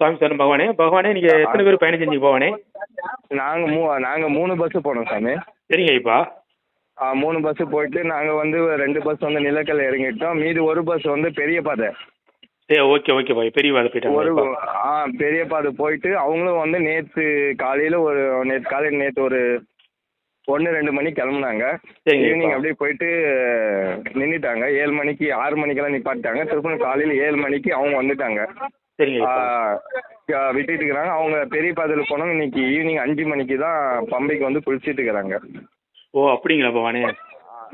சுவாமி சரணம் பகவானே. பகவானே நீங்கள் எத்தனை பேர் பயணம் செஞ்சீங்க பகவானே? நாங்கள் மூ நாங்கள் மூணு பஸ்ஸு போனோம் சாமி. சரிங்க ஐப்பா ஆ, மூணு பஸ்ஸு போயிட்டு நாங்கள் வந்து ரெண்டு பஸ் வந்து நிலக்கல் இறங்கிட்டோம். மீதி ஒரு பஸ் வந்து பெரிய பாதை. சரி ஓகே ஓகே பாய். பெரிய ஒரு போயிட்டாங்க. ஆ பெரிய பாதை போயிட்டு அவங்களும் வந்து நேற்று காலையில் ஒரு நேற்று காலையில் நேற்று ஒரு ஒன்று ரெண்டு மணிக்கு கிளம்புனாங்க. ஈவினிங். அப்படியே போயிட்டு நின்றுட்டாங்க ஏழு மணிக்கு ஆறு மணிக்கெல்லாம் நிப்பாட்டாங்க திருப்பி காலையில் ஏழு மணிக்கு அவங்க வந்துட்டாங்க. சரிங்க விட்டுட்டு இருக்கிறாங்க. அவங்க பெரிய பாதையில் போனவங்க இன்னைக்கு ஈவினிங் அஞ்சு மணிக்கு தான் பம்பைக்கு வந்து குளிச்சிட்டு இருக்கிறாங்க. ஓ அப்படிங்களா பகவானே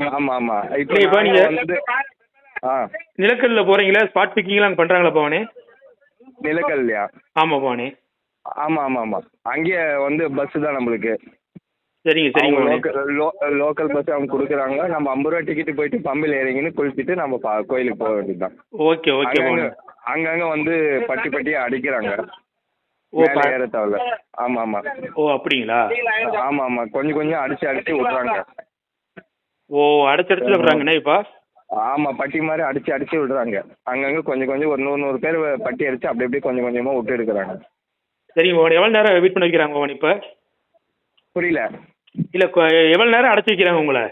ஆமாம் ஆமாம் இப்போ இப்ப நாங்க வந்து ஆ. நிலக்கல்ல போகிறீங்களா ஸ்பாட் பிக்கிங்லாம் அங்கே பண்ணுறாங்களா பகவானே நிலக்கல்லையா? ஆமாம் பகவானே ஆமாம் ஆமாம் ஆமாம் அங்கேயே வந்து பஸ்ஸு தான் நம்மளுக்கு. சரிங்க சரிங்க லோக்கல் லோக்கல் பஸ் அவங்க கொடுக்குறாங்க. நம்ம ஐம்பது ரூபா டிக்கெட் போயிட்டு பம்பில் இறங்கின்னு குளிச்சுட்டு நம்ம கோயிலுக்கு போக வேண்டியது தான் ஓகே ஓகே அங்கங்க வந்து பட்டி பட்டியா அடிக்கிறாங்க. ஓ ஏற தேவையில்ல ஆமாம் ஆமாம் ஓ அப்படிங்களா? ஆமாம் ஆமாம் கொஞ்சம் கொஞ்சம் அடிச்சு அடிச்சு விட்றாங்க ஓ அடைச்சடிச்சு விட்றாங்கண்ணே இப்போ? ஆமாம் பட்டி மாதிரி அடிச்சு அடிச்சு விடுறாங்க. அங்கங்க கொஞ்சம் கொஞ்சம் ஒரு நூறு நூறு பேர் பட்டி அடிச்சு அப்படி அப்படியே கொஞ்சம் கொஞ்சமாக விட்டு எடுக்கிறாங்க. சரிங்க பகவானே எவ்வளோ நேரம் வெயிட் பண்ண வைக்கிறாங்க பகவான் இப்போ? புரியல. இல்லை எவ்வளோ நேரம் அடைச்சி வைக்கிறாங்க உங்களை?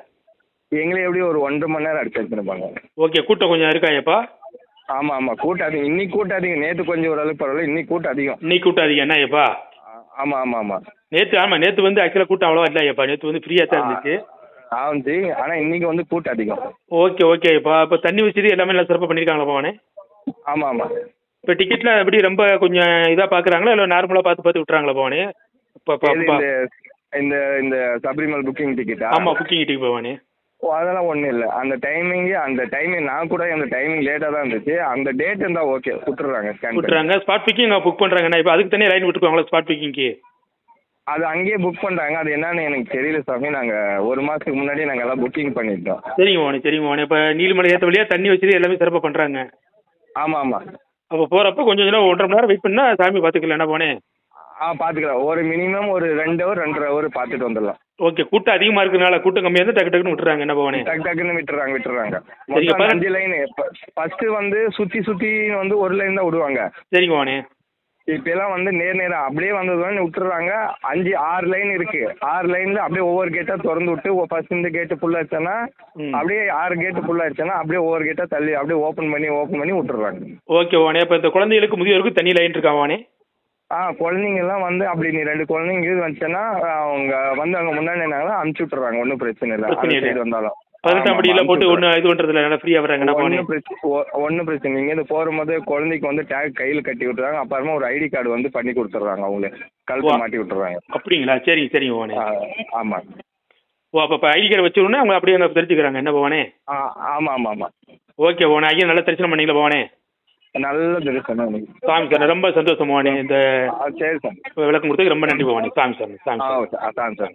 எங்களை எப்படி ஒரு ஒன்றரை மணி நேரம் அடிச்சு வச்சுருப்பாங்க ஓகே கூட்டம் கொஞ்சம் இருக்கா ஆமாம் ஆமாம் கூட்டம் அதிகம். இன்னைக்கு கூட்டம் அதிகம். நேற்று கொஞ்சம் ஓரளவுக்கு பரவாயில்ல. இன்னைக்கு கூட்டம் அதிகம். இன்னைக்கு கூட்டம் அதிகம். என்ன ஐயப்பா? ஆமாம் ஆமாம் ஆமாம் நேற்று ஆமாம் நேற்று வந்து ஆக்சுவலாக கூட்டம் அவ்வளோவா இல்லை ஐயப்பா. நேற்று வந்து ஃப்ரீயாக தான் இருந்துச்சு. ஆச்சு ஆனால் இன்னைக்கு வந்து கூட்டம் அதிகம். Okay okay Ayyappa. இப்போ தண்ணி வசதி எல்லாமே நல்லா சிறப்பாக பண்ணியிருக்காங்களா பகவானே ஆமாம் ஆமாம் இப்போ டிக்கெட்லாம் எப்படி ரொம்ப கொஞ்சம் இதாக பார்க்குறாங்களா இல்லை நார்மலாக பார்த்து பார்த்து விட்றாங்களா பகவானே இப்போ இப்போ இந்த இந்த இந்த சபரிமல் புக்கிங் டிக்கெட்டா ஆமாம் புக்கிங் டிக்கெட் பகவானே ஓ அதெல்லாம் ஒன்றும் இல்லை. அந்த டைமிங்கு அந்த டைமிங் நான் கூட அந்த டைமிங் லேட்டாக தான் இருந்துச்சு. அந்த டேட் இருந்தால் ஓகே விட்டுறாங்க ஸ்கேன் விட்டுறாங்க ஸ்பாட் பிக்கிங் புக் பண்ணுறாங்கண்ணா இப்போ அதுக்கு தனியாக லைன் விட்டுருக்காங்களா ஸ்பாட் பிக்கிங்க்கு அது அங்கேயே புக் பண்ணுறாங்க அது என்னன்னு எனக்கு தெரியல சாமி. நாங்கள் ஒரு மாதத்துக்கு முன்னாடி நாங்கள் எல்லாம் புக்கிங் பண்ணிட்டோம். சரிங்க பகவானே சரிங்க பகவானே இப்போ நீலமலை ஏற்ற வழியாக தண்ணி வசதி எல்லாமே சிறப்பாக பண்ணுறாங்க ஆமாம் ஆமாம் அப்போ போகிறப்ப கொஞ்சம் நேரம் ஒன்றரை மணி நேரம் வெயிட் பண்ணால் சாமி பார்த்துக்கலாம் என்ன போனே ஆ பார்த்துக்கலாம் ஒரு மினிமம் ஒரு ரெண்டு ஹவர் ரெண்டரை ஹவர் பார்த்துட்டு வந்துடலாம். ஓகே கூட்டம் அதிகமாக இருக்கிறனால கூட்டம் கம்மியாக இருந்தால் டக்கு டக்குன்னு விட்டுறாங்க. என்ன போனே டக்கு டக்குன்னு விட்டுறாங்க விட்டுறாங்க. மொத்தம் அஞ்சு லைன் ஃபர்ஸ்ட் வந்து சுற்றி சுற்றி வந்து ஒரு லைன் தான் விடுவாங்க. சரிங்க பகவானே இப்பெல்லாம் வந்து நேர் நேரா அப்படியே வந்ததுன்னு விட்டுறாங்க. அஞ்சு ஆறு லைன் இருக்கு. ஆறு லைன்ல அப்படியே ஒவ்வொரு கேட்டா திறந்து விட்டு ஃபர்ஸ்ட் இந்த கேட்டு ஃபுல்லா ஆச்சுன்னா ம். அப்படியே ஆறு கேட்டு ஃபுல்லா ஆச்சுன்னா அப்படியே ஒவ்வொரு கேட்டா தள்ளி அப்படியே ஓப்பன் பண்ணி ஓப்பன் பண்ணி விட்டுறாங்க. ஓகே பகவானே இப்போ இந்த குழந்தைகளுக்கு முதியோருக்கு தனி லைன் இருக்கா பகவானே ஆ குழந்தைங்க எல்லாம் வந்து அப்படி நீ ரெண்டு குழந்தைங்க இது வந்துச்சுன்னா அவங்க வந்து அங்க முன்னாடி நின்னாங்கன்னா அனுப்பிச்சு விட்டுறாங்க. ஒன்றும் பிரச்சனை இல்லை. அந்த இல்லை. சைடு வந்தாலும். பதினெட்டாம் போட்டு ஒன்றும் இது ஃப்ரீயாக வர்றாங்க. என்ன போனே ஒன்றும் பிரச்சனை நீங்கள் இது போகும்போது குழந்தைக்கு வந்து டேக் கையில் கட்டி விட்டுறாங்க. அப்புறமா ஒரு ஐடி கார்டு வந்து பண்ணி கொடுத்துட்றாங்க அவங்களே. கழுத்தை. மாட்டி விட்டுறாங்க. அப்படிங்களா? சரிங்க சரிங்க பகவானே ஆ, ஆமாம் ஓ அப்போ ஐடி கார்டு வச்ச உடனே அவங்க அப்படியே தெரிஞ்சுக்கிறாங்க. என்ன பகவானே ஆ ஆமாம் ஆமாம் ஆமாம் ஓகே பகவானே ஐயா நல்லா தரிசனம் பண்ணீங்களா நல்ல தரிசனம் எனக்கு சாமி சார் ரொம்ப சந்தோஷம் பகவானே இந்த சரி சார். விளக்கம் கொடுத்ததுக்கு ரொம்ப நன்றி பகவானே சாமி சார் சாமி ஓகே. அதான் சார்.